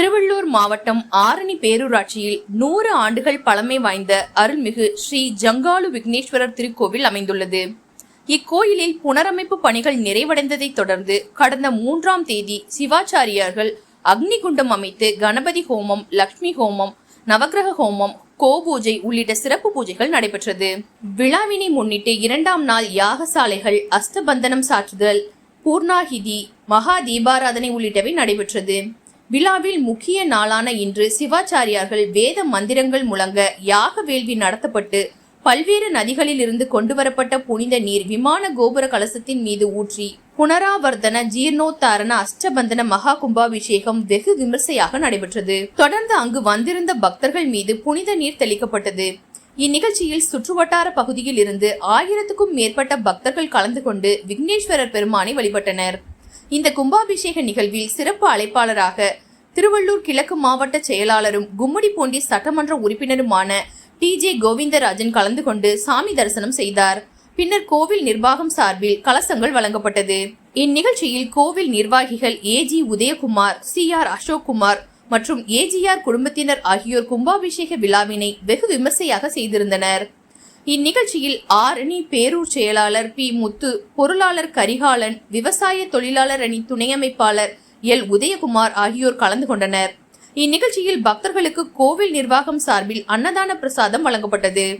திருவள்ளூர் மாவட்டம் ஆரணி பேரூராட்சியில் நூறு ஆண்டுகள் பழமை வாய்ந்த அருள்மிகு ஸ்ரீ ஜங்காலு விக்னேஸ்வரர் திருக்கோவில் அமைந்துள்ளது. இக்கோயிலில் புனரமைப்பு பணிகள் நிறைவடைந்ததைத் தொடர்ந்து கடந்த மூன்றாம் தேதி சிவாச்சாரியார்கள் அக்னிகுண்டம் அமைத்து கணபதி ஹோமம் லக்ஷ்மி ஹோமம் நவக்கிரக ஹோமம் கோபூஜை உள்ளிட்ட சிறப்பு பூஜைகள் நடைபெற்றது. விழாவினை முன்னிட்டு இரண்டாம் நாள் யாகசாலைகள் அஸ்தபந்தனம் சாற்றுதல் பூர்ணாகிதி மகா தீபாராதனை உள்ளிட்டவை நடைபெற்றது. விழாவில் முக்கிய நாளான இன்று சிவாச்சாரியார்கள் வேத மந்திரங்கள் முழங்க யாக வேள்வி நடத்தப்பட்டு பல்வேறு நதிகளில் இருந்து கொண்டுவரப்பட்ட புனித நீர் விமான கோபுர கலசத்தின் மீது ஊற்றி புனராவர்த்தன ஜீர்ணோத்தாரண அஷ்டபந்தன மகா கும்பாபிஷேகம் வெகு விமர்சையாக நடைபெற்றது. தொடர்ந்து அங்கு வந்திருந்த பக்தர்கள் மீது புனித நீர் தெளிக்கப்பட்டது. இந்நிகழ்ச்சியில் சுற்றுவட்டார பகுதியில் இருந்து ஆயிரத்துக்கும் மேற்பட்ட பக்தர்கள் கலந்து கொண்டு விக்னேஸ்வரர் பெருமானை வழிபட்டனர். இந்த கும்பாபிஷேக நிகழ்வில் சிறப்பு அழைப்பாளராக திருவள்ளூர் கிழக்கு மாவட்ட செயலாளரும் கும்மிடிப்பூண்டி சட்டமன்ற உறுப்பினருமான டி ஜே கோவிந்தராஜன் கலந்து கொண்டு சாமி தரிசனம் செய்தார். பின்னர் கோவில் நிர்வாகம் சார்பில் கலசங்கள் வழங்கப்பட்டது. இந்நிகழ்ச்சியில் கோவில் நிர்வாகிகள் A G Udayakumar C R Ashokkumar மற்றும் ஏஜிஆர் குடும்பத்தினர் ஆகியோர் கும்பாபிஷேக விழாவினை வெகு விமர்சையாக செய்திருந்தனர். இந்நிகழ்ச்சியில் ஆரணி பேரூர் செயலாளர் பி. முத்து பொருளாளர் கரிகாலன் விவசாய தொழிலாளர் அணி துணையமைப்பாளர் எல். உதயகுமார் ஆகியோர் கலந்து கொண்டனர். இந்நிகழ்ச்சியில் பக்தர்களுக்கு கோவில் நிர்வாகம் சார்பில் அன்னதான பிரசாதம் வழங்கப்பட்டது.